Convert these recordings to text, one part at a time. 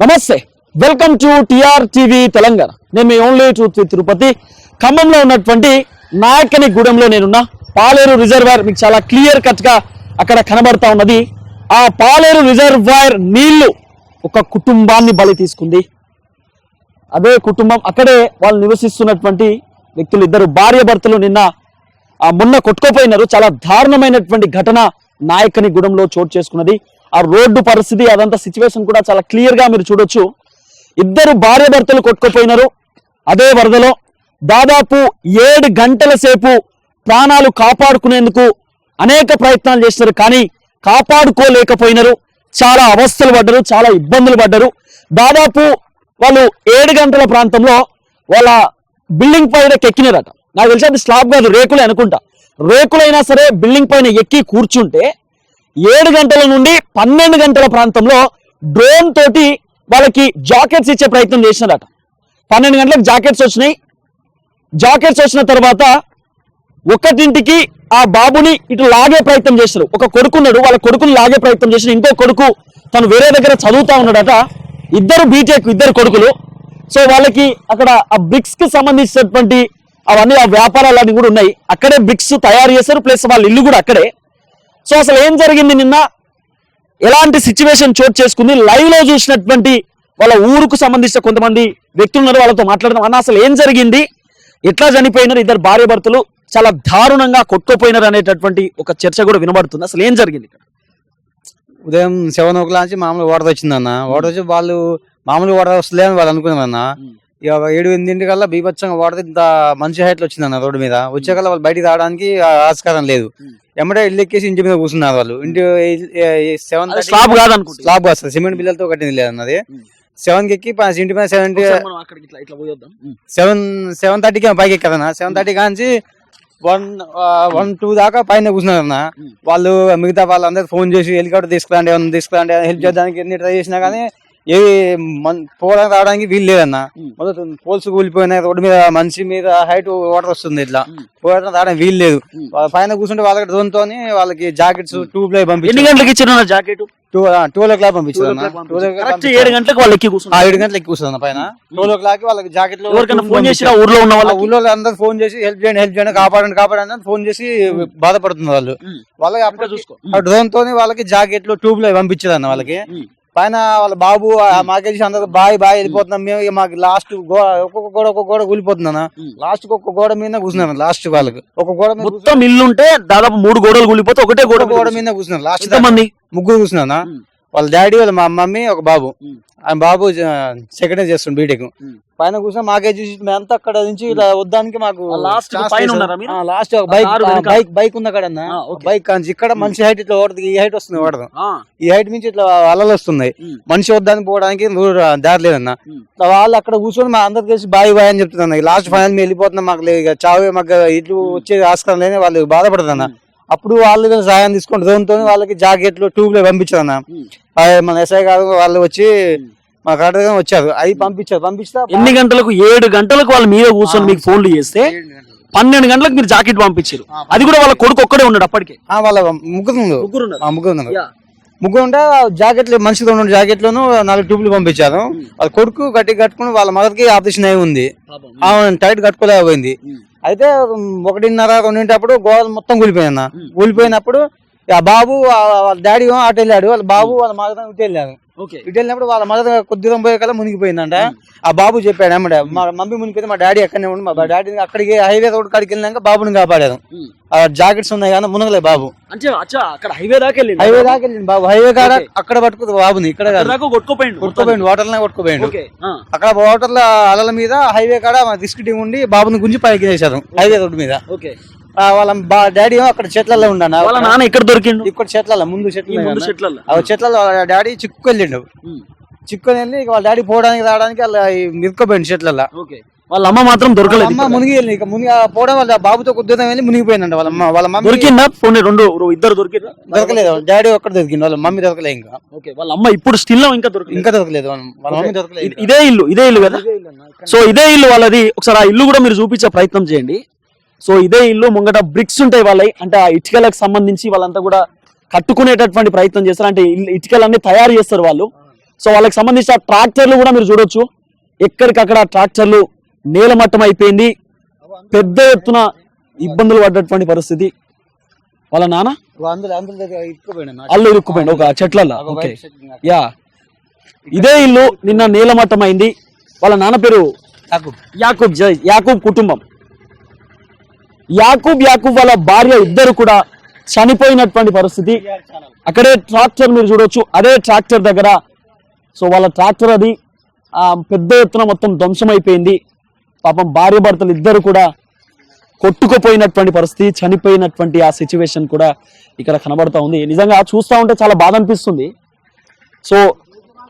నమస్తే welcome to T R TV Telangana. నేను మీ ఓన్లీ చూసి తిరుపతి. ఖమ్మంలో ఉన్నటువంటి నాయకని గూడెంలో నేనున్నా. పాలేరు రిజర్వాయర్ మీకు చాలా క్లియర్ కట్గా అక్కడ కనబడతా ఉన్నది. ఆ పాలేరు రిజర్వాయర్ నీళ్ళు ఒక కుటుంబాన్ని బలి తీసుకుంది. అదే కుటుంబం అక్కడే వాళ్ళు నివసిస్తున్నటువంటి వ్యక్తులు ఇద్దరు భార్య భర్తలు నిన్న ఆ మొన్న కొట్టుకోపోయినారు. చాలా దారుణమైనటువంటి ఘటన నాయకని గూడెంలో చోటు చేసుకున్నది. ఆ రోడ్డు పరిస్థితి అదంతా సిచ్యువేషన్ కూడా చాలా క్లియర్గా మీరు చూడొచ్చు. ఇద్దరు భార్య భర్తలు కొట్టుకుపోయినారు. అదే వరదలో దాదాపు ఏడు గంటల సేపు ప్రాణాలు కాపాడుకునేందుకు అనేక ప్రయత్నాలు చేసినారు. కానీ కాపాడుకోలేకపోయినారు. చాలా అవస్థలు పడ్డారు చాలా ఇబ్బందులు పడ్డారు. దాదాపు వాళ్ళు ఏడు గంటల ప్రాంతంలో వాళ్ళ బిల్డింగ్ పైన ఎక్కినారట. నాకు తెలిసి అది స్లాబ్ కాదు రేకులే అనుకుంటా. రేకులైనా సరే బిల్డింగ్ పైన ఎక్కి కూర్చుంటే ఏడు గంటల నుండి పన్నెండు గంటల ప్రాంతంలో డ్రోన్ తోటి వాళ్ళకి జాకెట్స్ ఇచ్చే ప్రయత్నం చేసినారట. పన్నెండు గంటలకు జాకెట్స్ వచ్చినాయి. జాకెట్స్ వచ్చిన తర్వాత ఒకటింటికి ఆ బాబుని ఇటు లాగే ప్రయత్నం చేశారు. ఒక కొడుకున్నాడు వాళ్ళ కొడుకుని లాగే ప్రయత్నం చేసిన ఇంకో కొడుకు తను వేరే దగ్గర చదువుతా ఉన్నాడట. ఇద్దరు బీటెక్ ఇద్దరు కొడుకులు. సో వాళ్ళకి అక్కడ ఆ బ్రిక్స్కి సంబంధించినటువంటి అవన్నీ ఆ వ్యాపారాలు అన్ని కూడా ఉన్నాయి. అక్కడే బ్రిక్స్ తయారు చేశారు. ప్లస్ వాళ్ళ ఇల్లు కూడా అక్కడే. సో అసలు ఏం జరిగింది నిన్న? ఎలాంటి సిచ్యువేషన్ చోటు చేసుకుంది? లైవ్లో చూసినటువంటి వాళ్ళ ఊరుకు సంబంధించిన కొంతమంది వ్యక్తులు ఉన్నారు వాళ్ళతో మాట్లాడదాం. అన్న అసలు ఏం జరిగింది? ఎట్లా చనిపోయినారు? ఇద్దరు భార్య భర్తలు చాలా దారుణంగా కొట్టుకుపోయినారు అనేటటువంటి ఒక చర్చ కూడా వినబడుతుంది. అసలు ఏం జరిగింది ఇక్కడ? ఉదయం సెవెన్ ఓ క్లాక్ నుంచి మామూలు వాటర్ వచ్చిందన్న. వాటర్ వచ్చి వాళ్ళు మామూలు వాటర్ వస్తలే అని వాళ్ళు అనుకున్నారన్న. ఏడు ఎనిమిదింటి కల్లా బీభత్సంగా వాటర్ ఇంత మంచి హైట్లో వచ్చిందన్న రోడ్డు మీద. వచ్చేకల్లా వాళ్ళు బయటికి రావడానికి ఆస్కారం లేదు. ఎమ్మటే ఇల్లు ఎక్కేసి ఇంటి మీద కూర్చున్నారు వాళ్ళు. ఇంటి సెవెన్ స్లాబ్ కాదనుకుంటా. స్లాబ్ వస్తుంది సిమెంట్ బిల్లలతో కట్టింది లేదన్నది సెవెన్కి ఎక్కి ఇంటి మీద సెవెన్ సెవెన్ సెవెన్ థర్టీకి పైకి ఎక్కదన్న సెవెన్ థర్టీ కాంచి వన్ వన్ టూ దాకా పైన కూర్చున్నారన్న. Hmm. వాళ్ళు మిగతా వాళ్ళందరూ ఫోన్ చేసి హెలికాప్టర్ తీసుకురండి ఏమన్నా తీసుకురండి హెల్ప్ చేయడానికి ఎన్ని ట్రై చేసినా కానీ ఏ మన్- పోవడానికి రావడానికి వీలు లేదన్న. మొదట పోల్స్ కూలిపోయినాయి రోడ్డు మీద మనిషి మీద హైట్ వాటర్ వస్తుంది ఇట్లా. పోవడానికి రావడానికి వీలు లేదు. పైన కూర్చుంటే వాళ్ళకి డ్రోన్ తోని వాళ్ళకి జాకెట్స్ ట్యూబ్ లై ఎన్ని పంపించారు. గంటలకు ఇచ్చిన jacket? Two twelve o'clock పంపించారు ఏడు గంటలకు వాళ్ళు ఎక్కి కూర్చున్నారు ఏడు గంటలకు కూర్చున్నారు పైన. ట్వెల్వ్ ఓ క్లాక్ వాళ్ళకి ఎవరికైనా ఫోన్ చేసినా ఊర్లో ఉన్న వాళ్ళ ఊళ్ళో అందరూ ఫోన్ చేసి హెల్ప్ చేయండి హెల్ప్ చేయండి కాపాడండి కాపాడండి అని ఫోన్ చేసి బాధపడుతున్నారు వాళ్ళు. వాళ్ళకి అప్పుడు చూసుకో. డ్రోన్ తోని వాళ్ళకి జాకెట్లు ట్యూబ్లో పంపించారు అన్న వాళ్ళకి. పైన వాళ్ళ బాబు మాకేసి అందరూ బాయ్ బాయ్ వెళ్ళిపోతున్నాం. మేము ఇక మాకు లాస్ట్ ఒక్కొక్క గోడ ఒక్కొక్క గోడ కూలిపోతుందన్న ఉమ్. లాస్ట్ ఒక్కొక్క గోడ మీద కూర్చున్నాను లాస్ట్ వాళ్ళకి. ఒక గోడ మీద. మొత్తం ఇల్లు ఉంటే దాదాపు మూడు గోడలు కూలిపోతే ఒకటే గోడ గోడ మీద కూర్చున్నారు. లాస్ట్ ఎంతమంది? ముగ్గురు కూర్చున్నా ఉమ్. వాళ్ళ డాడీ వాళ్ళ మా మమ్మీ ఒక బాబు. ఉమ్. ఆ బాబు సెకండ్ ఇయర్ చేస్తుండు బీటెక్. పైన కూర్చొని మాకే చూసి మేమంతా అక్కడ నుంచి ఇలా వద్దానికి మాకు మీరు? లాస్ట్ ఒక బైక్? బైక్ బైక్ ఉంది అక్కడ. బైక్ కాంచి ఇక్కడ మంచి హైట్ ఇట్లా ఓడదు ఈ హైట్ వస్తుంది ఓడదు ఆ, ఈ హైట్ నుంచి ఇట్లా అలలు వస్తున్నాయి. మనిషి వద్దానికి పోవడానికి దారి లేదన్న. వాళ్ళు అక్కడ కూర్చొని మా అందరికి కలిసి బాయ్ బాయ్ అని చెప్తున్నా లాస్ట్ ఫైనల్ మేము వెళ్ళిపోతున్నాం మాకు చావే మాకు ఇట్లు వచ్చే ఆస్కారం లేని వాళ్ళు బాధపడుతున్నా అప్పుడు వాళ్ళు వీళ్ళు సహాయం తీసుకుంటారు దాంతో వాళ్ళకి జాకెట్లు ట్యూబ్లో పంపించారన్న. ఉమ్. ఆ మన ఎస్ఐ గారు వాళ్ళు వచ్చి మా కాడగా వచ్చారు. అవి పంపించారు. పంపిస్తా ఎన్ని గంటలకు? ఏడు గంటలకు వాళ్ళు మీద కూర్చొని మీకు ఫోన్లు చేస్తే పన్నెండు గంటలకు మీరు జాకెట్ పంపించారు. అది కూడా వాళ్ళ కొడుకు ఒక్కడే ఉన్నాడు అప్పటికే. వాళ్ళ ముగ్గురు. ముగ్గురు ముగ్గురు. ముగ్గురు ఉంటే జాకెట్లు మనిషి రెండు జాకెట్లను నాలుగు ట్యూబ్లు పంపించారు. వాళ్ళ కొడుకు గట్టి కట్టుకుని వాళ్ళ మదర్కి ఆపరేషన్ అయి ఉంది. ఆమె టైట్ కట్టుకోలేకపోయింది. అయితే ఒకటిన్నర రెండింటప్పుడు గోడలు మొత్తం కూలిపోయిందన్న కూలిపోయినప్పుడు ఆ బాబు వాళ్ళ డాడీ అటు వెళ్ళాడు. వాళ్ళ బాబు వాళ్ళ మదర్ ఇటు వెళ్ళారు. ఇటు వెళ్ళినప్పుడు వాళ్ళ మదర్ కొద్ది దూరం పోయే కల్లా మునిగిపోయిందంట ఆ బాబు చెప్పాడు అమ్మడే మా మమ్మీ మునిగిపోతే మా డాడీ అక్కడనే ఉండి మా డాడీ అక్కడికి హైవే రోడ్ కాడికి వెళ్ళినాక బాబుని కాపాడారు ఉమ్. ఆ జాకెట్స్ ఉన్నాయి కానీ మునగలే బాబు. అంటే అక్కడ హైవే దాకా వెళ్ళిండు హైవే దాకా వెళ్ళింది బాబు. హైవే కాడ. అక్కడ పట్టుకుంది బాబుని ఇక్కడ కాదు. కొట్టుకోపోయిండు కొట్టుకోపోయిండు వాటర్లో ఆ. అక్కడ వాటర్లో అలల మీద హైవే కాడ రిస్క్ టీం ఉండి బాబుని గుంజి పైకి వేశారు హైవే రోడ్డు మీద. ఓకే. వాళ్ళ బా- డాడీ అక్కడ చెట్లలో ఉండను. వాళ్ళ నాన్న ఎక్కడ దొరికిండు? ఇక్కడ చెట్లలో ముందు చెట్లు. చెట్లలో చెట్లలో వాళ్ళ డాడీ చిక్కు వెళ్ళిండు ఉమ్. చిక్కుని వెళ్ళి వాళ్ళ డాడీ పోవడానికి రావడానికి అలా మిరుక్కోపోయింది చెట్లలో వాళ్ళ అమ్మ మాత్రం దొరకలేదు అమ్మ మునిగి వెళ్ళి ఇక మునిగి పోవడం వాళ్ళ బాబుతో కొద్దిగా వెళ్ళి మునిగిపోయిందంట వాళ్ళ అమ్మ. వాళ్ళ మమ్మీ దొరికిందా? ఫోన్ రెండు ఇద్దరు దొరికిరా దొరకలేదు వాళ్ళ డాడీ ఒక్కడ దొరికింది వాళ్ళ మమ్మీ దొరకలేదు ఇంకా. ఓకే వాళ్ళ అమ్మ ఇప్పుడు స్టిల్ ఇంకా దొరికింది ఇంకా దొరకలేదు వాళ్ళ వాళ్ళ మమ్మీ దొరకలేదు ఇదే ఇల్లు ఇదే ఇల్లు కదా? సో ఇదే ఇల్లు వాళ్ళది. ఒకసారి ఆ ఇల్లు కూడా మీరు చూపించే ప్రయత్నం చేయండి. సో ఇదే ఇల్లు ముంగట బ్రిక్స్ ఉంటాయి వాళ్ళవి అంటే ఆ ఇటుకలకు సంబంధించి వాళ్ళంతా కూడా కట్టుకునేటటువంటి ప్రయత్నం చేస్తారు. అంటే ఇటుకలన్నీ తయారు చేస్తారు వాళ్ళు. సో వాళ్ళకి సంబంధించిన ట్రాక్టర్లు కూడా మీరు చూడొచ్చు. ఎక్కడికక్కడ ట్రాక్టర్లు నేలమట్టం అయిపోయింది. పెద్ద ఎత్తున ఇబ్బందులు పడ్డటువంటి పరిస్థితి. వాళ్ళ నాన్న? అల్లు ఇరుక్కుపోయింది ఒక చెట్లల్లో. ఓకే. యా. ఇదే ఇల్లు నిన్న నేలమట్టం అయింది వాళ్ళ నాన్న పేరు యాకూబ్ జై- యాకూబ్ కుటుంబం. యాకూబ్ యాకూబ్ వాళ్ళ భార్య ఇద్దరు కూడా చనిపోయినటువంటి పరిస్థితి. అక్కడే ట్రాక్టర్ మీరు చూడొచ్చు అదే ట్రాక్టర్ దగ్గర. సో వాళ్ళ ట్రాక్టర్ అది ఆ, పెద్ద ఎత్తున మొత్తం ధ్వంసమైపోయింది. పాపం భార్య భర్తలు ఇద్దరు కూడా కొట్టుకుపోయినటువంటి పరిస్థితి చనిపోయినటువంటి ఆ సిచ్యువేషన్ కూడా ఇక్కడ కనబడతా ఉంది. నిజంగా చూస్తూ ఉంటే చాలా బాధ అనిపిస్తుంది. సో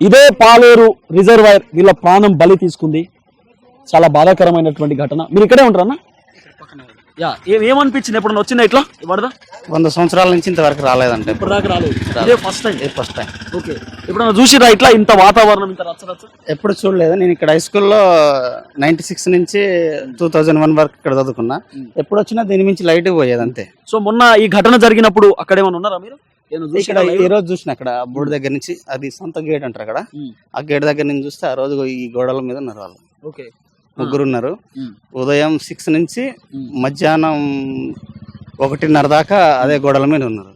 ఇదే పాలేరు రిజర్వాయర్ వీళ్ళ ప్రాణం బలి తీసుకుంది. చాలా బాధాకరమైనటువంటి ఘటన. మీరు ఇక్కడే ఉంటారన్నా యా ఏమనిపించింది ఎప్పుడు వచ్చిందా ఇట్లా? వరద వంద సంవత్సరాల నుంచి ఇంతవరకు రాలేదంటే ఇప్పుడు దాకా రాలేదు. ఇదే first time first time okay. ఎప్పుడన్నా చూసిరా ఇట్లా ఇంత వాతావరణం ఇంత రచ్చ రచ్చ? ఎప్పుడు చూడలేదు. నేను ఇక్కడ హై స్కూల్లో నైన్టీ సిక్స్ నుంచి టూ థౌజండ్ వన్ వరకు ఇక్కడ చదువుకున్నా. ఎప్పుడు వచ్చినా దీని మించి లైట్ పోయేది అంతే. సో మొన్న ఈ ఘటన జరిగినప్పుడు అక్కడ ఏమైనా ఉన్నారా మీరు? ఏమైనా ఇక్కడ చూసిరా live? ఈ రోజు చూసిన అక్కడ బోర్డు దగ్గర నుంచి అది సొంత గేట్ అంటారు అక్కడ ఆ గేట్ దగ్గర నుంచి చూస్తే ఆ రోజు ఈ గోడల మీద ఉన్నారు వాళ్ళు. ఓకే. ముగ్గురు ఉన్నారు ఉదయం సిక్స్ నుంచి మధ్యాహ్నం ఒకటిన్నర దాకా అదే గోడల మీద ఉన్నారు.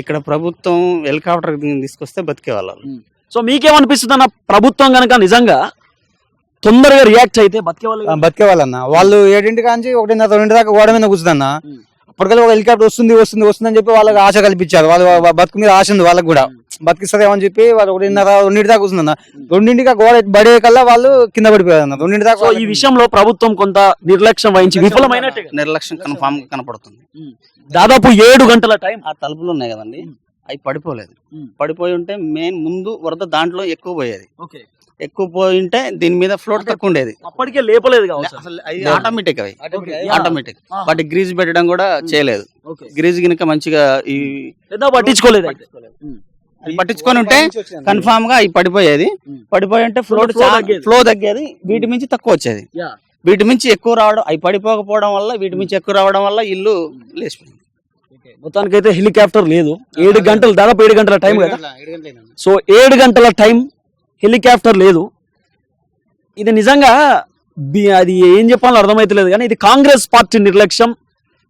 ఇక్కడ ప్రభుత్వం హెలికాప్టర్ తీసుకొస్తే బతికే వాళ్ళు. సో మీకేమనిపిస్తుంది అన్న ప్రభుత్వం కనుక నిజంగా తొందరగా రియాక్ట్ అయితే బతికే వాళ్ళు బతికే వాళ్ళన్న. వాళ్ళు ఏడింటి కాంచి ఒకటిన్నర రెండింటి దాకా గోడ మీద కూర్చుందన్న. అప్పటికల్లా ఒక హెలికాప్టర్ వస్తుంది వస్తుంది వస్తుంది అని చెప్పి వాళ్ళకి ఆశ కల్పించారు. వాళ్ళు బతుకు మీద ఆశ ఉంది వాళ్ళకి కూడా. బతికిస్తుందేమో అని చెప్పి వాళ్ళు ఒకటిన్నర రెండింటి దాకా కూర్చుందన్న. రెండింటికి ఆ గోడ పడే కల్లా వాళ్ళు కింద పడిపోయారు అన్న రెండింటి దాకా ఈ విషయంలో ప్రభుత్వం కొంత నిర్లక్ష్యం వహించి విఫలమైనట్టే కదా. నిర్లక్ష్యం కన్ఫామ్ కనపడుతుంది. దాదాపు ఏడు గంటల టైం. ఆ తలుపులు ఉన్నాయి కదండి. అవి పడిపోలేదు. పడిపోయి ఉంటే మెయిన్ ముందు వరద దాంట్లో ఎక్కువ పోయేది. ఓకే. ఎక్కువ పోయి ఉంటే దీని మీద ఫ్లోట్ తక్కువ ఉండేది అప్పటికే లేపలేదు అసలు అది ఆటోమేటిక్ అవి. ఆటోమేటిక్. వాటి గ్రీజ్ పెట్టడం కూడా చేయలేదు. ఓకే గ్రీజ్ గినక మంచిగా ఈ పట్టించుకోలేదు. అవి పట్టించుకొని ఉంటే కన్ఫామ్గా అవి పడిపోయేది. ఉమ్. పడిపోయి ఉంటే ఫ్లోట్. ఫ్లో తగ్గేది. వీటి మించి తక్కువ వచ్చేది. యా వీటి మించి ఎక్కువ రావడం అవి పడిపోకపోవడం వల్ల వీటి మించి ఎక్కువ రావడం వల్ల ఇల్లు లేచిపోయింది. మొత్తానికైతే హెలికాప్టర్ లేదు. ఏడు గంటలు దాదాపు ఏడు గంటల టైం కదా. సో ఏడు గంటల. టైం హెలికాప్టర్ లేదు. ఇది నిజంగా అది ఏం చెప్పాలో అర్థమవుతలేదు కానీ ఇది కాంగ్రెస్ పార్టీ నిర్లక్ష్యం.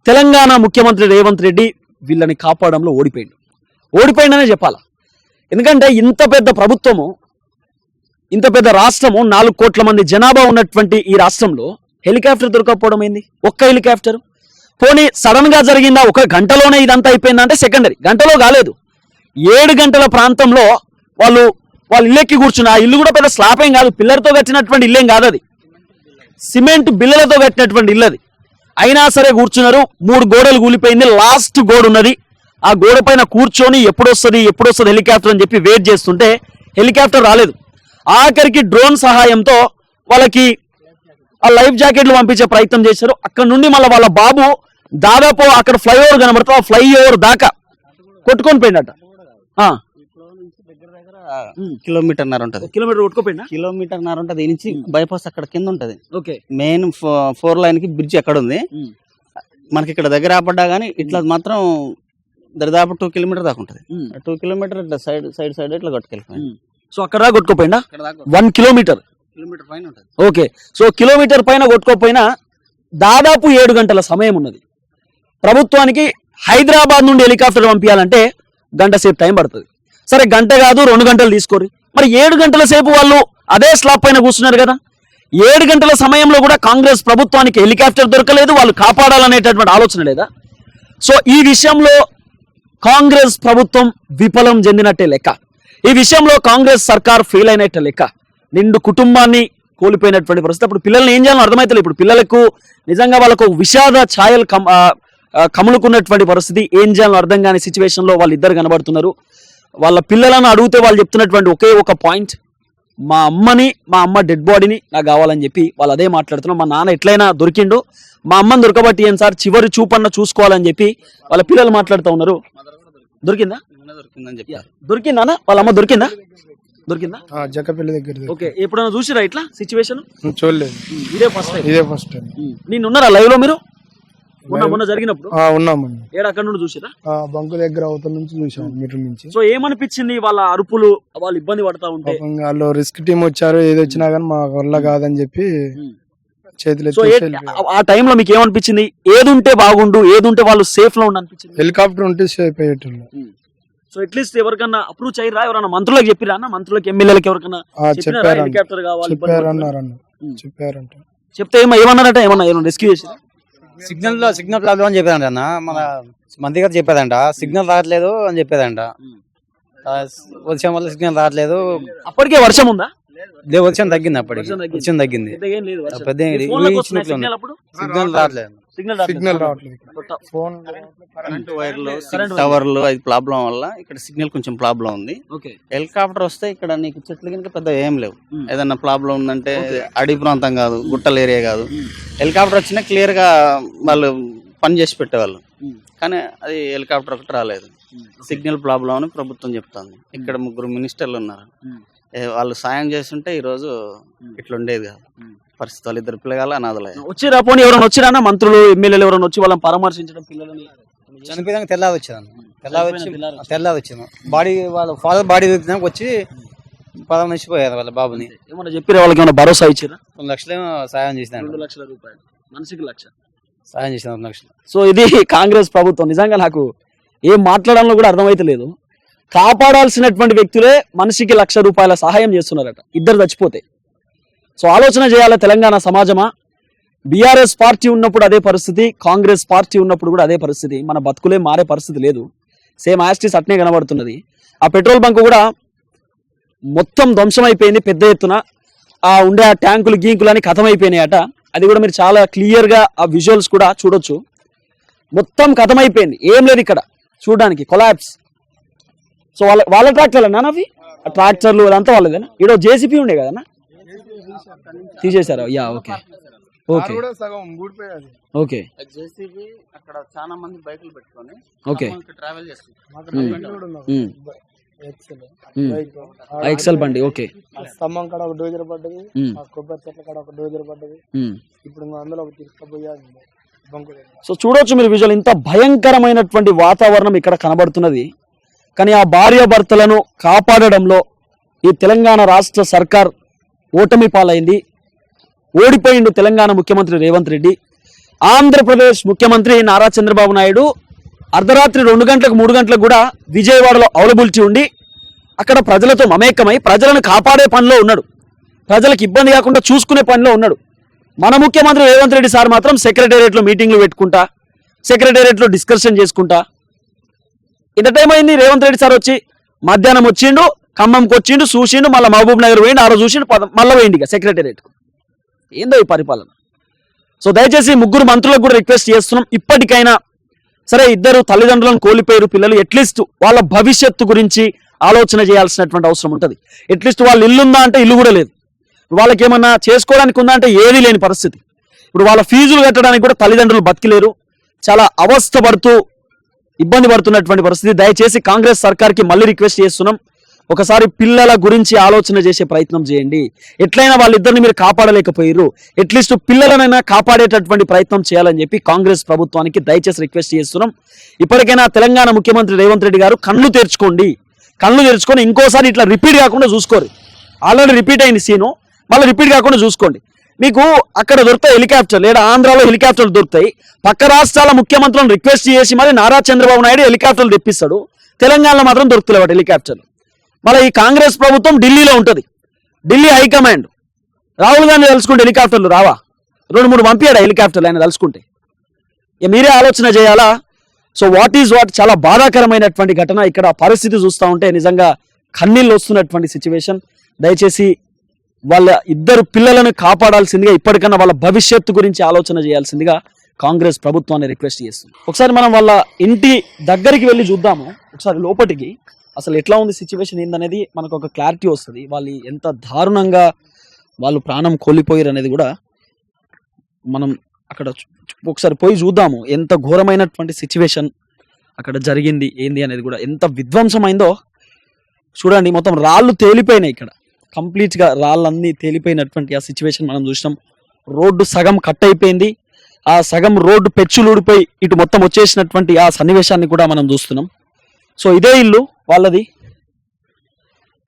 తెలంగాణ ముఖ్యమంత్రి రేవంత్ రెడ్డి వీళ్ళని కాపాడంలో ఓడిపోయిండు. ఓడిపోయిండనే చెప్పాలా? ఎందుకంటే ఇంత పెద్ద ప్రభుత్వము ఇంత పెద్ద రాష్ట్రము నాలుగు కోట్ల మంది జనాభా ఉన్నటువంటి ఈ రాష్ట్రంలో హెలికాప్టర్ దొరకకపోవడం ఏంది? ఒక్క హెలికాప్టర్. పోనీ సడన్గా జరిగిందా? ఒక గంటలోనే ఇదంతా అయిపోయిందంటే సెకండరీ. గంటలో కాలేదు. ఏడు గంటల ప్రాంతంలో వాళ్ళు వాళ్ళు ఇల్లెక్కి కూర్చున్న ఆ ఇల్లు కూడా పెద్ద స్లాబ్ ఏం కాదు. పిల్లర్తో కట్టినటువంటి ఇల్లేం కాదు అది. సిమెంట్ బిల్లలతో కట్టినటువంటి ఇల్లు అది. అయినా సరే కూర్చున్నారు మూడు గోడలు కూలిపోయింది లాస్ట్ గోడ ఉన్నది. ఆ గోడ పైన కూర్చొని ఎప్పుడొస్తుంది ఎప్పుడొస్తుంది హెలికాప్టర్ అని చెప్పి వెయిట్ చేస్తుంటే హెలికాప్టర్ రాలేదు. ఆఖరికి డ్రోన్ సహాయంతో వాళ్ళకి ఆ లైఫ్ జాకెట్లు పంపించే ప్రయత్నం చేశారు. అక్కడ నుండి మళ్ళీ వాళ్ళ బాబు దాదాపు అక్కడ ఫ్లైఓవర్ కనబడుతుంది. ఆ ఫ్లైఓవర్ దాకా కొట్టుకొని పోయిందట. కిలోమీటర్ నర ఉంటది. కిలోమీటర్ కొట్టుకోపోయిందా? కిలోమీటర్ నర ఉంటది. నుంచి బైపాస్ అక్కడ కింద ఉంటది. ఓకే. మెయిన్ ఫోర్ లైన్కి బ్రిడ్జ్ అక్కడ ఉంది మనకి ఇక్కడ దగ్గర ఆపడ్డా గానీ ఇట్లా మాత్రం దరిదాపు టూ కిలోమీటర్ దాకా ఉంటది. టూ కిలోమీటర్ ఇట్లా సైడ్ సైడ్ సైడ్ ఇట్లా కొట్టుకెళ్ళిపోయింది. సో అక్కడ దాకా దాకా వన్ కిలోమీటర్? కిలోమీటర్ పైన ఉంటది. ఓకే. సో కిలోమీటర్ పైన కొట్టుకోపోయినా దాదాపు ఏడు గంటల సమయం ఉన్నది. ప్రభుత్వానికి హైదరాబాద్ నుండి హెలికాప్టర్ పంపించాలంటే గంట సేపు టైం పడుతుంది. సరే గంట కాదు రెండు గంటలు తీసుకోరు మరి ఏడు గంటల సేపు వాళ్ళు అదే స్లాబ్ పైన కూర్చున్నారు కదా. ఏడు గంటల సమయంలో కూడా కాంగ్రెస్ ప్రభుత్వానికి హెలికాప్టర్ దొరకలేదు వాళ్ళు కాపాడాలనేటటువంటి ఆలోచన లేదా? సో ఈ విషయంలో కాంగ్రెస్ ప్రభుత్వం విఫలం చెందినట్టే లెక్క. ఈ విషయంలో కాంగ్రెస్ సర్కార్ ఫెయిల్ అయినట్టే లెక్క. నిండు కుటుంబాన్ని కోల్పోయినటువంటి పరిస్థితి. అప్పుడు పిల్లల్ని ఏం చేయాలో అర్థమవుతలేదు ఇప్పుడు పిల్లలకు నిజంగా వాళ్ళకు విషాద ఛాయలు కమ్ కములుకున్నటువంటి పరిస్థితి ఏం చేయాలో అర్థం కాని సిచ్యువేషన్లో వాళ్ళు ఇద్దరు కనబడుతున్నారు. వాళ్ళ పిల్లలను అడిగితే వాళ్ళు చెప్తున్నటువంటి ఒకే ఒక పాయింట్ మా అమ్మని మా అమ్మ డెడ్ బాడీని నాకు కావాలని చెప్పి వాళ్ళు అదే మాట్లాడుతున్నారు. మా నాన్న ఎట్లయినా దొరికిండు. మా అమ్మని దొరకబట్టి ఏం సార్? చివరి చూపన్న చూసుకోవాలని చెప్పి వాళ్ళ పిల్లలు మాట్లాడుతూ ఉన్నారు. దొరికిందా? దొరికిందా వాళ్ళ అమ్మ దొరికిందా? దొరికిందా? జక్కపల్లి దగ్గర ఓకే ఎప్పుడైనా చూసిరా ఇట్లా సిచ్యువేషన్ చూడలేదు. ఇదే ఫస్ట్ ఇదే ఫస్ట్ టైం నిన్న ఉన్నారా లైవ్లో మీరు? మొన్న మొన్న జరిగినప్పుడు? ఉన్నామండి. ఏడు అక్కడ నుండి చూసిరా ఆ బంకు దగ్గర అవతల నుంచి చూసాం మీటర్ నుంచి. సో ఏమనిపించింది వాళ్ళ అరుపులు వాళ్ళు ఇబ్బంది పడతా ఉంటే? వాళ్ళు రిస్క్ టీం వచ్చారు ఏది వచ్చినా కానీ మా వల్ల కాదని చెప్పి. చేతులు. ఆ టైంలో మీకు ఏమనిపించింది? ఏది ఉంటే బాగుండు ఏది ఉంటే వాళ్ళు సేఫ్లో ఉండి హెలికాప్టర్ ఉంటే సేఫ్ అయ్యేటోళ్ళు సో అట్లీస్ట్ ఎవరికన్నా అప్రూవ్ చేయరా? ఎవరన్నా మంత్రులకు చెప్పిరా అన్న? మంత్రులకు ఎమ్మెల్యేలకు ఎవరికన్నా చెప్పారు హెలికాప్టర్ కావాలి. చెప్పారంట. చెప్తే ఏమో ఏమన్నారట? ఏమన్నా ఏమన్నా రెస్క్యూ చేసి సిగ్నల్లో సిగ్నల్ ప్రాబ్లం అని చెప్పారంట అన్న మన మంత్రి గారు చెప్పారంట. సిగ్నల్ రావట్లేదు అని చెప్పారంట. వర్షం వల్ల సిగ్నల్ రావట్లేదు. అప్పటికే వర్షం ఉందా? వర్షం తగ్గింది అప్పటికి. వర్షం తగ్గింది. పెద్ద సిగ్నల్ రావట్లేదు. సిగ్నల్ సిగ్నల్ రావట్లేదు ఫోన్ కరెంట్ వైర్లు కరెంట్ టవర్లు అది ప్రాబ్లం వల్ల ఇక్కడ సిగ్నల్ కొంచెం ప్రాబ్లం ఉంది. ఓకే హెలికాప్టర్ వస్తే ఇక్కడ నీకు చెట్లు కనుక పెద్ద ఏం లేవు. ఉమ్. ఏదన్నా ప్రాబ్లం ఉందంటే. అడవి ప్రాంతం కాదు గుట్టల ఏరియా కాదు. హెలికాప్టర్ వచ్చినా క్లియర్గా వాళ్ళు పని చేసి పెట్టేవాళ్ళు. ఉమ్. కానీ అది హెలికాప్టర్ ఒకటి రాలేదు. సిగ్నల్ ప్రాబ్లం అని ప్రభుత్వం చెప్తాంది. ఇక్కడ ముగ్గురు మినిస్టర్లు ఉన్నారు. వాళ్ళు సాయం చేస్తుంటే ఈ రోజు ఉమ్. ఇట్లా ఉండేది కాదు. పరిస్థితి వాళ్ళు ఇద్దరు పిల్లగాల అనాథలే. వచ్చిరా పోనీ ఎవరైనా వచ్చిరా మంత్రులు ఎమ్మెల్యేలు ఎవరైనా వచ్చి వాళ్ళని పరామర్శించడం పిల్లలని? చనిపోయినాక తెల్లారి వచ్చాను తెల్లారి వచ్చి తెల్లారి. తెల్లారి వచ్చాను బాడీ వాళ్ళ ఫాదర్ బాడీ దొరికినాక వచ్చి పదం నచ్చిపోయారు వాళ్ళ బాబుని. ఏమన్నా చెప్పిరా వాళ్ళకి ఏమైనా భరోసా ఇచ్చిరా? రెండు లక్షలేమో సాయం చేసినాడు రెండు లక్షల రూపాయలు. మనిషికి లక్ష. సాయం చేసిన రెండు లక్షలు. సో ఇది కాంగ్రెస్ ప్రభుత్వం. నిజంగా నాకు ఏం మాట్లాడంలో కూడా అర్థమైతలేదు. కాపాడాల్సినటువంటి వ్యక్తులే మనిషికి లక్ష రూపాయల సహాయం చేస్తున్నారట. ఇద్దరు చచ్చిపోతే. సో ఆలోచన చేయాలి తెలంగాణ సమాజమా? బీఆర్ఎస్ పార్టీ ఉన్నప్పుడు అదే పరిస్థితి కాంగ్రెస్ పార్టీ ఉన్నప్పుడు కూడా అదే పరిస్థితి. మన బతుకులే మారే పరిస్థితి లేదు. సేమ్ యాస్టిస్ అట్నే కనబడుతున్నది. ఆ పెట్రోల్ బంక్ కూడా మొత్తం ధ్వంసం అయిపోయింది పెద్ద ఎత్తున. ఆ ఉండే ఆ ట్యాంకులు గీంకులు అని కథమైపోయినాయట. అది కూడా మీరు చాలా క్లియర్గా ఆ విజువల్స్ కూడా చూడొచ్చు. మొత్తం కథమైపోయింది. ఏం లేదు ఇక్కడ చూడడానికి కొలాబ్స్. సో వాళ్ళ వాళ్ళ ట్రాక్టర్లు అవి ఆ ట్రాక్టర్లు అదంతా వాళ్ళదేనా? ఈడో జేసీపీ ఉండే కదన్నా తీసేశారా? యా ఓకే ఓకే కూడా సగం ఊడిపోయాది ఓకే జేసీబీ అక్కడ చాలా మంది బైకులు పెట్టుకొని ఓకే ట్రావెల్ చేస్తారు ఉమ్. ఎక్సెల్. ఆ ఎక్సెల్ బండి ఓకే స్తంభం కాడ ఒక డోజర్ పడ్డది. ఆ కొబ్బరి చెట్ల కాడ ఒక డోజర్ పడ్డది. ఇప్పుడు అందులో ఒక దగ్గర. సో చూడొచ్చు మీరు విజువల్ ఇంత భయంకరమైనటువంటి వాతావరణం ఇక్కడ కనబడుతున్నది. కానీ ఆ భార్యాభర్తలను కాపాడడంలో ఈ తెలంగాణ రాష్ట్ర సర్కార్ ఓటమి పాలైంది. ఓడిపోయిండు తెలంగాణ ముఖ్యమంత్రి రేవంత్ రెడ్డి. ఆంధ్రప్రదేశ్ ముఖ్యమంత్రి నారా చంద్రబాబు నాయుడు అర్ధరాత్రి రెండు గంటలకు మూడు గంటలకు కూడా విజయవాడలో అవైలబిలిటీ ఉండి అక్కడ ప్రజలతో మమేకమై ప్రజలను కాపాడే పనిలో ఉన్నాడు. ప్రజలకు ఇబ్బంది కాకుండా చూసుకునే పనిలో ఉన్నాడు. మన ముఖ్యమంత్రి రేవంత్ రెడ్డి సార్ మాత్రం సెక్రటేరియట్లో మీటింగ్లు పెట్టుకుంటా సెక్రటేరియట్లో డిస్కషన్ చేసుకుంటా. ఇంత టైం అయింది రేవంత్ రెడ్డి సార్ వచ్చి మధ్యాహ్నం వచ్చిండు ఖమ్మంకి వచ్చిండు చూసిండు మళ్ళీ మహబూబ్ నగర్ పోయిండు ఆ రోజు చూసిండు మళ్ళీ పోయింది ఇక సెక్రటేరియట్కు ఏందో ఈ పరిపాలన. సో దయచేసి ముగ్గురు మంత్రులకు కూడా రిక్వెస్ట్ చేస్తున్నాం. ఇప్పటికైనా సరే ఇద్దరు తల్లిదండ్రులను కోల్పోయారు పిల్లలు. అట్లీస్ట్ వాళ్ళ భవిష్యత్తు గురించి ఆలోచన చేయాల్సినటువంటి అవసరం ఉంటుంది. అట్లీస్ట్ వాళ్ళ ఇల్లు ఉందా అంటే ఇల్లు కూడా లేదు. వాళ్ళకి ఏమన్నా చేసుకోవడానికి ఉందా అంటే ఏదీ లేని పరిస్థితి. ఇప్పుడు వాళ్ళ ఫీజులు కట్టడానికి కూడా తల్లిదండ్రులు బతికిలేరు. చాలా అవస్థ పడుతూ ఇబ్బంది పడుతున్నటువంటి పరిస్థితి. దయచేసి కాంగ్రెస్ సర్కార్కి మళ్ళీ రిక్వెస్ట్ చేస్తున్నాం. ఒకసారి పిల్లల గురించి ఆలోచన చేసే ప్రయత్నం చేయండి. ఎట్లయినా వాళ్ళిద్దరిని మీరు కాపాడలేకపోయారు అట్లీస్ట్ పిల్లలనైనా కాపాడేటటువంటి ప్రయత్నం చేయాలని చెప్పి కాంగ్రెస్ ప్రభుత్వానికి దయచేసి రిక్వెస్ట్ చేస్తున్నాం. ఇప్పటికైనా తెలంగాణ ముఖ్యమంత్రి రేవంత్ రెడ్డి గారు కళ్ళు తెరుచుకోండి. కళ్ళు తెరుచుకొని ఇంకోసారి ఇట్లా రిపీట్ కాకుండా చూసుకోరు. ఆల్రెడీ రిపీట్ అయింది సీను. మళ్ళీ రిపీట్ కాకుండా చూసుకోండి. మీకు అక్కడ దొరుకుతాయి హెలికాప్టర్ లేదా ఆంధ్రాలో హెలికాప్టర్లు దొరుకుతాయి. పక్క రాష్ట్రాల ముఖ్యమంత్రులను రిక్వెస్ట్ చేసి మరి నారా చంద్రబాబు నాయుడు హెలికాప్టర్లు తెప్పిస్తాడు. తెలంగాణలో మాత్రం దొరుకుతులేవాడు హెలికాప్టర్లు. మళ్ళీ ఈ కాంగ్రెస్ ప్రభుత్వం ఢిల్లీలో ఉంటుంది. ఢిల్లీ హైకమాండ్ రాహుల్ గాంధీ తలుచుకుంటే హెలికాప్టర్లు రావా? రెండు మూడు పంపించాడా హెలికాప్టర్లు ఆయన తలుచుకుంటే? ఇక మీరే ఆలోచన చేయాలా? సో వాట్ ఈజ్ వాట్ చాలా బాధాకరమైనటువంటి ఘటన. ఇక్కడ పరిస్థితి చూస్తూ ఉంటే నిజంగా కన్నీళ్ళు వస్తున్నటువంటి సిచ్యువేషన్ దయచేసి వాళ్ళ ఇద్దరు పిల్లలను కాపాడాల్సిందిగా ఇప్పటికన్నా వాళ్ళ భవిష్యత్తు గురించి ఆలోచన చేయాల్సిందిగా కాంగ్రెస్ ప్రభుత్వాన్ని రిక్వెస్ట్ చేస్తుంది ఒకసారి మనం వాళ్ళ ఇంటి దగ్గరికి వెళ్ళి చూద్దాము. ఒకసారి లోపటికి. అసలు ఎట్లా ఉంది సిచ్యువేషన్ ఏందనేది మనకు ఒక క్లారిటీ వస్తుంది. వాళ్ళు ఎంత దారుణంగా వాళ్ళు ప్రాణం కోల్పోయారు అనేది కూడా మనం అక్కడ ఒకసారి పోయి చూద్దాము. ఎంత ఘోరమైనటువంటి సిచ్యువేషన్ అక్కడ జరిగింది ఏంది అనేది కూడా ఎంత విధ్వంసమైందో చూడండి. మొత్తం రాళ్ళు తేలిపోయినాయి ఇక్కడ. కంప్లీట్గా రాళ్ళన్నీ తేలిపోయినటువంటి ఆ సిచ్యువేషన్ మనం చూసినాం. రోడ్డు సగం కట్ అయిపోయింది. ఆ సగం రోడ్డు పెచ్చులుడిపోయి ఇటు మొత్తం వచ్చేసినటువంటి ఆ సన్నివేశాన్ని కూడా మనం చూస్తున్నాం. సో ఇదే ఇల్లు వాళ్ళది.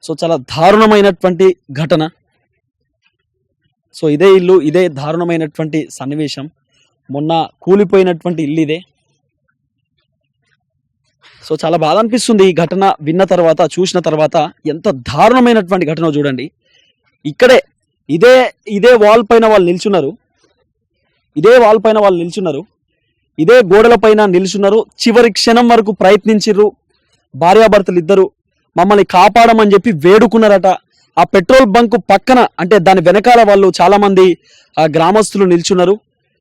సో చాలా దారుణమైనటువంటి ఘటన. సో ఇదే ఇల్లు ఇదే దారుణమైనటువంటి సన్నివేశం. మొన్న కూలిపోయినటువంటి ఇల్లు ఇదే. సో చాలా బాధ అనిపిస్తుంది ఈ ఘటన విన్న తర్వాత చూసిన తర్వాత ఎంత దారుణమైనటువంటి ఘటన చూడండి. ఇక్కడే ఇదే ఇదే వాల్ పైన వాళ్ళు నిల్చున్నారు. ఇదే వాల్ పైన వాళ్ళు నిల్చున్నారు. ఇదే గోడల పైన నిల్చున్నారు. చివరి క్షణం వరకు ప్రయత్నించిర్రు భార్యాభర్తలు ఇద్దరు మమ్మల్ని కాపాడమని చెప్పి వేడుకున్నారట. ఆ పెట్రోల్ బంక్ పక్కన అంటే దాని వెనకాల వాళ్ళు చాలామంది ఆ గ్రామస్తులు నిల్చున్నారు.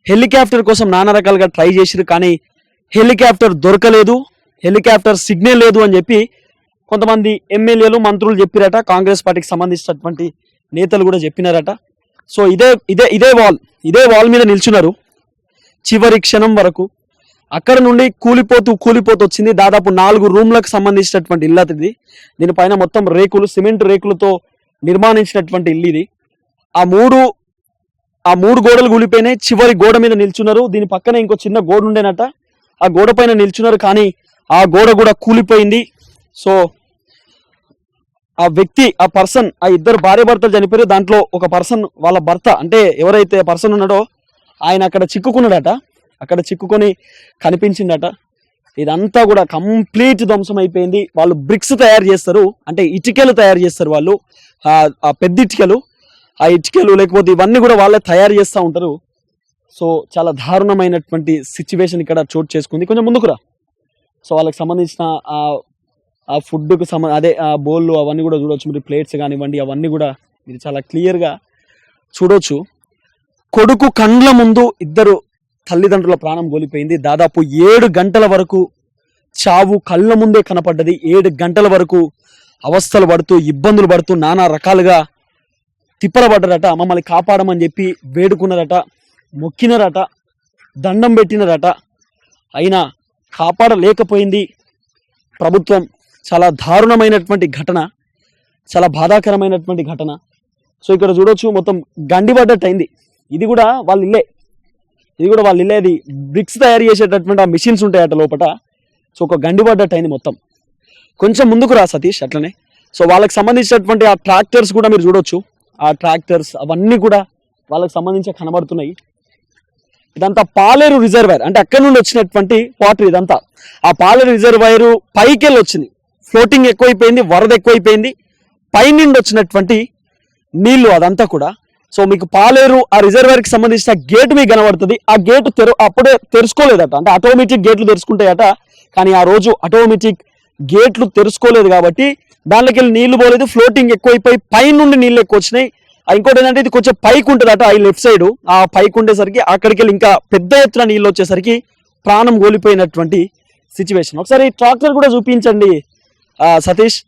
హెలికాప్టర్ కోసం నానా రకాలుగా ట్రై చేసిరు కానీ హెలికాప్టర్ దొరకలేదు హెలికాప్టర్ సిగ్నల్ లేదు అని చెప్పి కొంతమంది ఎమ్మెల్యేలు మంత్రులు చెప్పిరట కాంగ్రెస్ పార్టీకి సంబంధించినటువంటి నేతలు కూడా చెప్పినారట. సో ఇదే ఇదే ఇదే వాల్ ఇదే వాల్ మీద నిల్చున్నారు. చివరి క్షణం వరకు అక్కడ నుండి కూలిపోతూ కూలిపోతూ వచ్చింది. దాదాపు నాలుగు రూమ్లకు సంబంధించినటువంటి ఇల్లు అది. దీనిపైన మొత్తం రేకులు సిమెంట్ రేకులతో నిర్మాణించినటువంటి ఇల్లు ఇది. ఆ మూడు ఆ మూడు గోడలు కూలిపోయినాయి. చివరి గోడ మీద నిల్చున్నారు. దీని పక్కన ఇంకో చిన్న గోడ ఉండేనట. ఆ గోడ పైన నిల్చున్నారు కానీ ఆ గోడ కూడా కూలిపోయింది. సో ఆ వ్యక్తి ఆ పర్సన్ ఆ ఇద్దరు భార్య భర్తలు చనిపోయారు. దాంట్లో ఒక పర్సన్ వాళ్ళ భర్త అంటే ఎవరైతే పర్సన్ ఉన్నాడో ఆయన అక్కడ చిక్కుకున్నాడట. అక్కడ చిక్కుకొని కనిపించిందట. ఇదంతా కూడా కంప్లీట్ ధ్వంసం అయిపోయింది. వాళ్ళు బ్రిక్స్ తయారు చేస్తారు. అంటే ఇటుకలు తయారు చేస్తారు వాళ్ళు. ఆ పెద్ద ఇటుకలు. ఆ ఇటుకలు లేకపోతే ఇవన్నీ కూడా వాళ్ళే తయారు చేస్తూ ఉంటారు. సో చాలా దారుణమైనటువంటి సిచ్యువేషన్ ఇక్కడ చోటు చేసుకుంది. కొంచెం ముందుకురా సో వాళ్ళకి సంబంధించిన ఆ ఆ ఫుడ్కు సంబంధ అదే ఆ బోళ్ళు అవన్నీ కూడా చూడొచ్చు. మీరు ప్లేట్స్ కానివ్వండి అవన్నీ కూడా మీరు చాలా క్లియర్గా చూడొచ్చు. కొడుకు కండ్ల ముందు ఇద్దరు తల్లిదండ్రుల ప్రాణం కోల్పోయింది. దాదాపు ఏడు గంటల వరకు చావు కళ్ళ ముందే కనపడ్డది. ఏడు గంటల వరకు అవస్థలు పడుతూ ఇబ్బందులు పడుతూ నానా రకాలుగా తిప్పలబడ్డరట మమ్మల్ని కాపాడమని చెప్పి వేడుకున్నారట మొక్కినరట దండం పెట్టినరట. అయినా కాపాడలేకపోయింది. ప్రభుత్వం చాలా దారుణమైనటువంటి ఘటన చాలా బాధాకరమైనటువంటి ఘటన. సో ఇక్కడ చూడొచ్చు మొత్తం గండిపడ్డట్టు అయింది ఇది కూడా వాళ్ళు ఇల్లే. ఇది కూడా వాళ్ళు ఇల్లేది బ్రిక్స్ తయారు చేసేటటువంటి ఆ మిషన్స్ ఉంటాయట లోపల సో ఒక గండిపడ్డట్టు అయింది మొత్తం. కొంచెం ముందుకు రా సతీష్ అట్లనే. సో వాళ్ళకి సంబంధించినటువంటి ఆ ట్రాక్టర్స్ కూడా మీరు చూడొచ్చు. ఆ ట్రాక్టర్స్ అవన్నీ కూడా వాళ్ళకి సంబంధించి కనబడుతున్నాయి. ఇదంతా పాలేరు రిజర్వాయర్. అంటే అక్కడ నుండి వచ్చినటువంటి వాటర్ ఇదంతా. ఆ పాలేరు రిజర్వాయర్ పైకి వెళ్ళి వచ్చింది. ఫ్లోటింగ్ ఎక్కువైపోయింది వరద ఎక్కువైపోయింది. పైనుండి వచ్చినటువంటి నీళ్ళు అదంతా కూడా సో మీకు పాలేరు ఆ రిజర్వేర్కి సంబంధించిన గేట్ మీకు కనబడుతుంది. ఆ గేట్ తెరు అప్పుడే తెరుచుకోలేదట. అంటే ఆటోమేటిక్ గేట్లు తెరుచుకుంటాయట. కానీ ఆ రోజు ఆటోమేటిక్ గేట్లు తెరుచుకోలేదు కాబట్టి దానిలోకి వెళ్ళి నీళ్ళు పోలేదు. ఫ్లోటింగ్ ఎక్కువైపోయి పైన నుండి నీళ్ళు ఎక్కువ వచ్చినాయి. ఇంకోటి ఏంటంటే ఇది కొంచెం పైకి ఉంటుందట ఈ లెఫ్ట్ సైడ్. ఆ పైకి ఉండేసరికి అక్కడికి వెళ్ళి ఇంకా పెద్ద ఎత్తున నీళ్ళు వచ్చేసరికి ప్రాణం కోల్పోయినటువంటి సిచ్యువేషన్. ఒకసారి ఈ ట్రాక్టర్ కూడా చూపించండి. సతీష్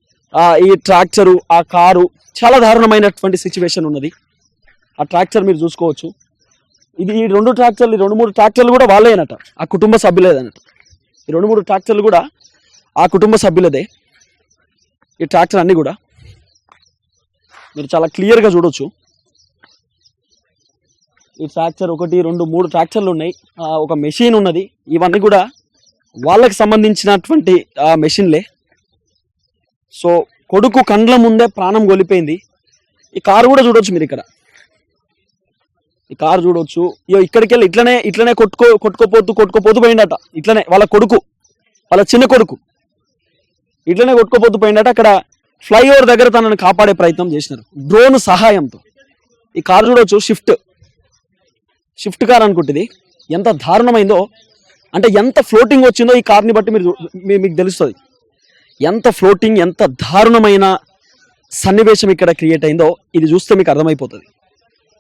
ఈ ట్రాక్టరు ఆ కారు చాలా దారుణమైనటువంటి సిచ్యువేషన్ ఉన్నది. ఆ ట్రాక్టర్ మీరు చూసుకోవచ్చు. ఇది ఈ రెండు ట్రాక్టర్లు ఈ రెండు మూడు ట్రాక్టర్లు కూడా వాళ్ళేనట ఆ కుటుంబ సభ్యులేదనట ఈ రెండు మూడు ట్రాక్టర్లు కూడా ఆ కుటుంబ సభ్యులదే. ఈ ట్రాక్టర్ అన్నీ కూడా మీరు చాలా క్లియర్గా చూడొచ్చు. ఈ ట్రాక్టర్ ఒకటి రెండు మూడు ట్రాక్టర్లు ఉన్నాయి. ఒక మెషిన్ ఉన్నది. ఇవన్నీ కూడా వాళ్ళకి సంబంధించినటువంటి ఆ మెషిన్లే. సో కొడుకు కండ్ల ముందే ప్రాణం కోల్పోయింది. ఈ కారు కూడా చూడొచ్చు మీరు ఇక్కడ. ఈ కారు చూడొచ్చు. ఇయో ఇక్కడికి వెళ్ళి ఇట్లనే ఇట్లనే కొట్టుకో కొట్టుకోపోతూ కొట్టుకోపోతూ పోయిండట. ఇట్లనే వాళ్ళ కొడుకు వాళ్ళ చిన్న కొడుకు. ఇట్లనే కొట్టుకోపోతూ పోయిండట. అక్కడ ఫ్లైఓవర్ దగ్గర తనని కాపాడే ప్రయత్నం చేసినారు. డ్రోన్ సహాయంతో. ఈ కారు చూడొచ్చు షిఫ్ట్. షిఫ్ట్ కార్ అనుకుంటుంది. ఎంత దారుణమైందో. అంటే ఎంత ఫ్లోటింగ్ వచ్చిందో ఈ కార్ని బట్టి మీరు మీ- మీకు తెలుస్తుంది. ఎంత ఫ్లోటింగ్ ఎంత దారుణమైన సన్నివేశం ఇక్కడ క్రియేట్ అయిందో ఇది చూస్తే మీకు అర్థమైపోతుంది.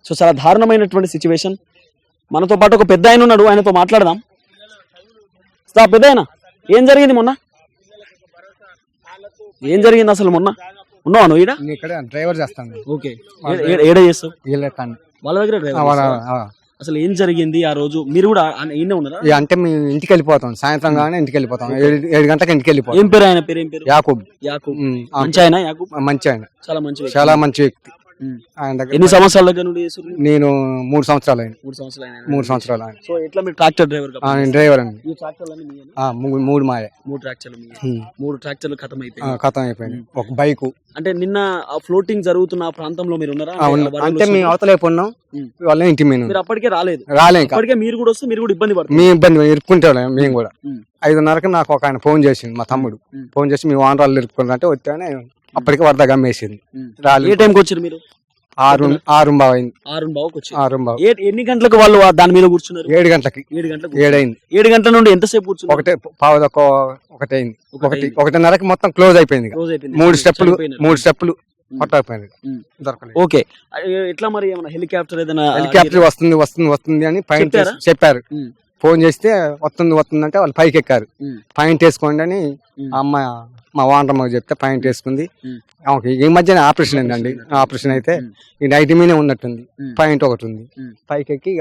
సో చాలా దారుణమైనటువంటి సిచ్యువేషన్ మనతో పాటు ఒక పెద్ద ఆయన ఉన్నాడు ఆయనతో మాట్లాడదాం. దా పెద్ద ఆయన ఏం జరిగింది మొన్న? ఏం జరిగింది అసలు మొన్న? ఉన్నావా నువ్వు ఈడ? ఇక్కడ డ్రైవర్ చేస్తాను ఓకే. ఏడ చేస్తావు? వాళ్ళ దగ్గర చేస్తావా? అసలు ఏం జరిగింది ఆ రోజు? మీరు కూడా ఈయనే ఉన్నారా? అంటే మేము ఇంటికి వెళ్ళిపోతాం సాయంత్రం కానీ ఇంటికి వెళ్ళిపోతాం. ఏడు గంటలకు ఇంటికి వెళ్ళిపోతాం. ఏం పేరు ఆయన? పేరు ఏం పేరు? యాకూబ్. యాకూబ్. మంచి ఆయన యాకూబ్? మంచి ఆయన. చాలా మంచి. చాలా మంచి వ్యక్తి. ఆయన ఎన్ని సంవత్సరాల దగ్గర నుండి? నేను మూడు సంవత్సరాలు అయింది మూడు సంవత్సరాలు అయినా. మూడు సంవత్సరాలు అయింది సో ఎట్లా మీరు ట్రాక్టర్ డ్రైవర్ డ్రైవర్ అండి. ఈ ట్రాక్టర్లన్నీ మీయేనా? ఆ, మూడు మూడు మాయే. మూడు ట్రాక్టర్లు మీయే. మూడు ట్రాక్టర్లు ఖతం ఆ, అయిపోయింది ఖతం అయిపోయింది ఒక బైక్. అంటే నిన్న ఆ ఫ్లోటింగ్ జరుగుతున్న ఆ ప్రాంతంలో మీరు ఉన్నారా? అంటే అవును ఆ వరదలు అంటే మేము వస్తున్నాయి. అవతల అయిపోయి ఉన్నాం. ఉమ్. వాళ్ళ ఇంటి మీద మీరు అప్పటికే రాలేదు? రాలే ఇంకా. అప్పటికే మీరు కూడా వస్తే మీరు కూడా ఇబ్బంది పడుతుంది మీ ఇబ్బంది ఇరుక్కుంటే వాళ్ళం మేము కూడా. ఉమ్. ఐదున్నరకి నాకు ఒక ఆయన ఫోన్ చేసింది మా తమ్ముడు. ఉమ్. ఫోన్ చేసి మీ వానరాలు ఇరుక్కుంటే వచ్చానే అప్పటికి వరద గమ్మేసింది. ఏ టైంకి వచ్చారు మీరు? ఆరు ఆరు అయింది ఆరు బావుకి ఆరు ఎన్ని గంటలకు వాళ్ళు దాని మీద కూర్చున్నారు? ఏడు గంటలకి. ఏడు గంటలకు ఏడైంది. ఏడు గంటల నుండి ఎంతసేపు కూర్చున్నారు? ఒకటే పావుదొక్క ఒకటి అయింది ఒకటి. ఒకటిన్నరకి మొత్తం క్లోజ్ అయిపోయింది ఇక. క్లోజ్ అయిపోయింది. మూడు చనిపోయినారు. మూడు స్టెప్పులు ఉమ్. పట్టకపోయింది. దొరకలేదు. ఓకే. ఎట్లా మరి ఏమైనా హెలికాప్టర్ ఏదైనా హెలికాప్టర్ వస్తుంది వస్తుంది వస్తుంది అని పైన చెప్పారా? ఫోన్ చేస్తే వస్తుంది వస్తుంది అంటే వాళ్ళు పైకి ఎక్కారు. పాయింట్ వేసుకోండి అని అమ్మాయి మా వానరమ్మకి చెప్తే పాయింట్ వేసుకుంది ఈ మధ్యన ఆపరేషన్ అయిందండి ఆపరేషన్ అయితే. ఈ నైట్ మీనే ఉన్నట్టుంది. పాయింట్ ఒకటి ఉంది. పైకి ఎక్కి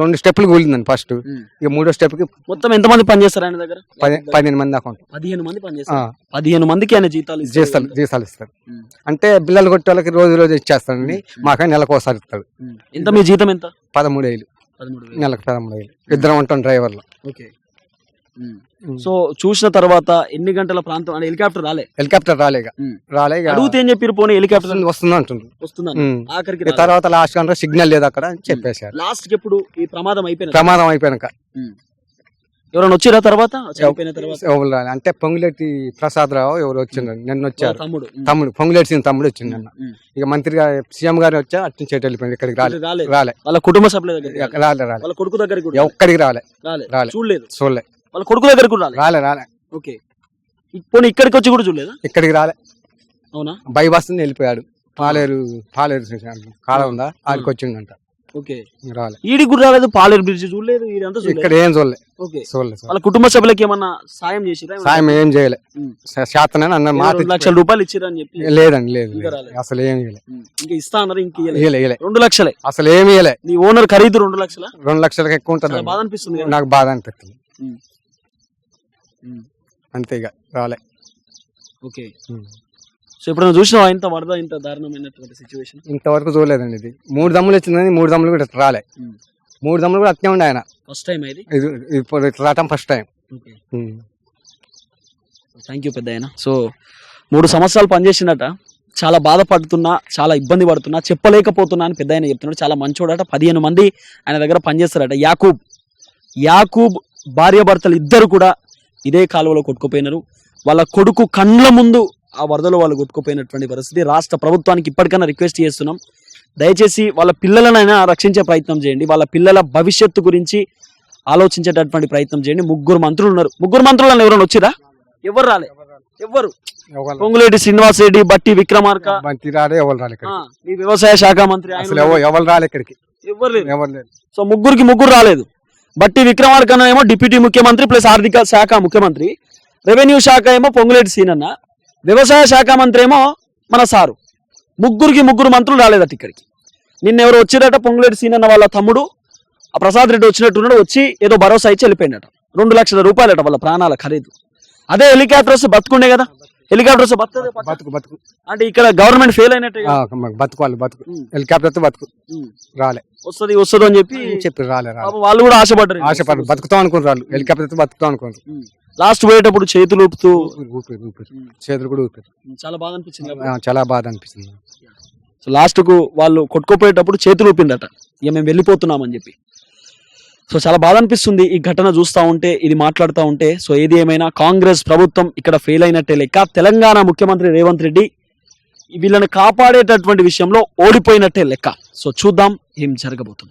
రెండు స్టెప్పులు కూలిందండి ఫస్ట్. ఇక మూడో స్టెప్కి మొత్తం ఎంత మంది పనిచేస్తారు ఆయన దగ్గర పది పదిహేను మంది దాకా ఉంటాం పదిహేను మంది పనిచేస్తారు పదిహేను మందికి ఆయన జీతాలు. జీతాలు జీతాలు ఇస్తారు. అంటే బిల్లలు కొట్టే వాళ్ళకి రోజు రోజు ఇచ్చేస్తాడండి మాకై నెలకు ఒకసారి ఇస్తాడు. ఎంత మీ జీతం ఎంత పదమూడు వేలు. నెలకు పదమూడు వేలు. ఇద్దరం ఉంటాం డ్రైవర్లు. ఓకే. సో చూసిన తర్వాత ఎన్ని గంటల ప్రాంతం? అంటే హెలికాప్టర్ రాలే. హెలికాప్టర్ రాలేక ఉమ్. రాలే ఇక. అడిగితే ఏం చెప్పారు పోనీ హెలికాప్టర్? వస్తుంది వస్తుంది వస్తుందని. ఉమ్. ఆఖరికి తర్వాత లాస్ట్ సిగ్నల్ లేదు అక్కడ అని చెప్పేశారు. లాస్ట్కి ఎప్పుడు ఈ ప్రమాదం అయిపోయిన ప్రమాదం అయిపోయాక ఎవరైనా వచ్చిరా తర్వాత? చనిపోయిన తర్వాత? ఎవరు రాలే. అంటే పొంగులేటి ప్రసాద్ రావు ఎవరు వచ్చిండ్రు నిన్న వచ్చారు. తమ్ముడు. తమ్ముడు. పొంగులేటి సింగ్ తమ్ముడు వచ్చిండు నిన్న. ఉమ్. ఇక మంత్రి గారు సీఎం గారు వచ్చా? అటు నుంచి ఎటు వెళ్ళిపోయింది ఇక్కడికి రాలే. ఇక్కడికి రాలే. వాళ్ళ కుటుంబ సభ్యుల దగ్గర ఇక రాలే. రాలే వాళ్ళ కొడుకు దగ్గరికి కూడా ఒక్కడికి రాలే. రాలే. రాలే. చూడలేదు. చూడలే. వాళ్ళ కొడుకు దగ్గరికి కూడా రాలే. రాలే రాలే. ఓకే. పోనీ ఇక్కడికి వచ్చి కూడా చూడలేదా? ఇక్కడికి రాలే. అవునా? బైబాస్ వెళ్ళిపోయాడు. పాలేరు పాలేరు కాడ ఉందా? ఆడికి వచ్చిండంట. ఓకే. రాలే. ఈడికి కూడా రాలేదు పాలేరు బ్రిడ్జ్ చూడలేదు ఇదంతా చూడలేదు. ఇక్కడ ఏం చూడలే. ఓకే. చూడలే చూడలే. వాళ్ళ కుటుంబ సభ్యులకి ఏమన్నా సాయం చేసిరా? సాయం ఏం చేయలే. శాతనని అన్న మాట లక్షల రూపాయలు ఇచ్చిరా అని చెప్పి. లేదండి లేదు. అసలు. ఇంకా ఇస్తా అన్నారు ఇంక రెండు లక్షలే. అసలు ఏమి నీ ఓనర్ ఖరీదు రెండు లక్షల? రెండు లక్షలకి ఎక్కువ ఉంటుంది బాధ అనిపిస్తుంది. నాకు బాధ అనిపిస్తుంది. ఉమ్. ఉమ్. అంతే ఇక రాలే. ఓకే. సో ఎప్పుడైనా చూసినావా? ఇంత వరద ఇంత దారుణమైనటువంటి సిచ్యువేషన్ ఇంతవరకు చూడలేదండి ఇది. మూడు దమ్ములు వచ్చిందని మూడు దమ్ములు కూడా రాలే. మూడు దమ్ములు కూడా అట్నే ఉండే ఆయన. ఫస్ట్ టైం ఇది? ఇది ఇప్పుడు ఇట్లా రావటం first time okay thank you పెద్ద ఆయన. సో మూడు సంవత్సరాలు పనిచేసినట చాలా బాధపడుతున్నా చాలా ఇబ్బంది పడుతున్నా చెప్పలేకపోతున్నా అని పెద్ద ఆయన చెప్తున్నాడు. చాలా మంచోడట. పదిహేను మంది ఆయన దగ్గర పనిచేస్తారట. యాకూబ్ యాకూబ్ భార్య భర్తలు ఇద్దరు కూడా ఇదే కాలువలో కొట్టుకుపోయినారు. వాళ్ళ కొడుకు కండ్ల ముందు ఆ వరదలో వాళ్ళు కొట్టుకుపోయినటువంటి పరిస్థితి. రాష్ట్ర ప్రభుత్వానికి ఇప్పటికైనా రిక్వెస్ట్ చేస్తున్నాం. దయచేసి వాళ్ళ పిల్లలనైనా రక్షించే ప్రయత్నం చేయండి. వాళ్ళ పిల్లల భవిష్యత్తు గురించి ఆలోచించేటటువంటి ప్రయత్నం చేయండి. ముగ్గురు మంత్రులు ఉన్నారు. ముగ్గురు మంత్రులను ఎవరైనా వచ్చిరా? ఎవరు రాలే? ఎవరు? పొంగులేటి శ్రీనివాస్ రెడ్డి బట్టి విక్రమార్క. బంతి రాలే ఎవరు రాలే ఇక్కడ ఆ, మీ వ్యవసాయ శాఖ మంత్రి అసలు ఎవరు ఎవరు రాలే ఇక్కడికి? ఎవరు లేరు ఎవరు లేరు సో ముగ్గురికి ముగ్గురు రాలేదు. బట్టి విక్రమార్క ఏమో డిప్యూటీ ముఖ్యమంత్రి ప్లస్ ఆర్థిక శాఖ ముఖ్యమంత్రి. రెవెన్యూ శాఖ ఏమో పొంగులేటి సీనన్న. వ్యవసాయ శాఖ మంత్రి ఏమో మన సారు. ముగ్గురికి ముగ్గురు మంత్రులు రాలేదట ఇక్కడికి. నిన్న ఎవరు వచ్చిరట పొంగులేటి సీనన్న వాళ్ళ తమ్ముడు ఆ ప్రసాద్ రెడ్డి వచ్చినట్టున్నాడు వచ్చి ఏదో భరోసా ఇచ్చి వెళ్ళిపోయినట రెండు లక్షల రూపాయలట వాళ్ళ ప్రాణాల ఖరీదు. అదే హెలికాప్టర్ వస్తే బతుకుండే కదా. హెలికాప్టర్ వస్తే బతుకుతుంది పక్క. బతుకు బతుకు. అంటే ఇక్కడ గవర్నమెంట్ ఫెయిల్ అయినట్టే మాకు బతుకు. హెలికాప్టర్ బతుకు. రాలే. వస్తుంది వస్తుంది అని చెప్పి చెప్పి రాలే వాళ్ళు కూడా ఆశపడ్డారు. ఆశపడు బతుకుతాం అనుకుంటారు వాళ్ళు. హెలికాప్టర్ బతుకుతాం అనుకుంటారు లాస్ట్ పోయేటప్పుడు చేతులు ఊపుతూ ఊపిరి ఊపిరి ఊపిరి చేతులు కూడా ఊపిరి. చాలా బాధ అనిపించింది ఆ, చాలా బాధ అనిపిస్తుంది. లాస్ట్కు వాళ్ళు కొట్టుకోపోయేటప్పుడు చేతులు ఊపిండట. ఇక మేము వెళ్ళిపోతున్నామని చెప్పి. సో చాలా బాధ అనిపిస్తుంది ఈ ఘటన చూస్తూ ఉంటే ఇది మాట్లాడుతూ ఉంటే. సో ఏది ఏమైనా కాంగ్రెస్ ప్రభుత్వం ఇక్కడ ఫెయిల్ అయినట్టే లెక్క తెలంగాణ ముఖ్యమంత్రి రేవంత్ రెడ్డి వీళ్ళని కాపాడేటటువంటి విషయంలో ఓడిపోయినట్టే లెక్క. సో చూద్దాం ఏం జరగబోతుందో.